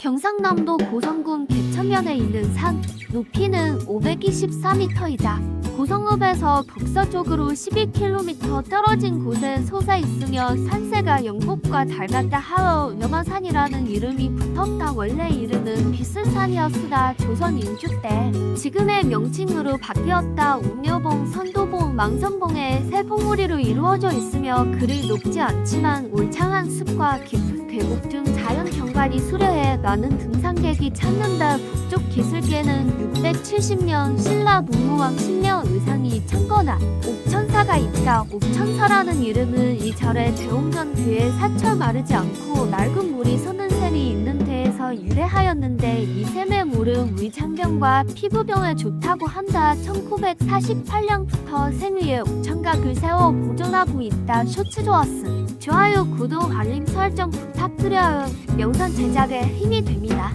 경상남도 고성군 개천면에 있는 산, 높이는 523m이다. 고성읍에서 북서쪽으로 11km 떨어진 곳에 솟아 있으며 산세가 영국과 닮았다 하여 염화산이라는 이름이 붙었다. 원래 이름은 비슬산이었으나 조선 인주 때 지금의 명칭으로 바뀌었다. 옥녀봉, 선도봉, 망선봉에 세 봉우리로 이루어져 있으며 그리 높지 않지만 울창한 숲과 깊은 계곡 등 자연 경관이 수려해 많은 등산객이 찾는다. 북쪽 기슭에는 670년 신라 문무왕 신령 의상이 창건한 옥천사가 있다. 옥천사라는 이름은 이 절의 대옥년 뒤에 사철 마르지 않고 맑은 물이 솟는 샘이 있는 데에서 유래하였는데 이 샘의 물은 위장병과 피부병에 좋다고 한다. 1948년부터 샘 위에 옥천각을 세워 보존하고 있다. 쇼츠 좋았음. 좋아요, 구독, 알림 설정 부탁 드려요. 영상 제작에 힘이 됩니다.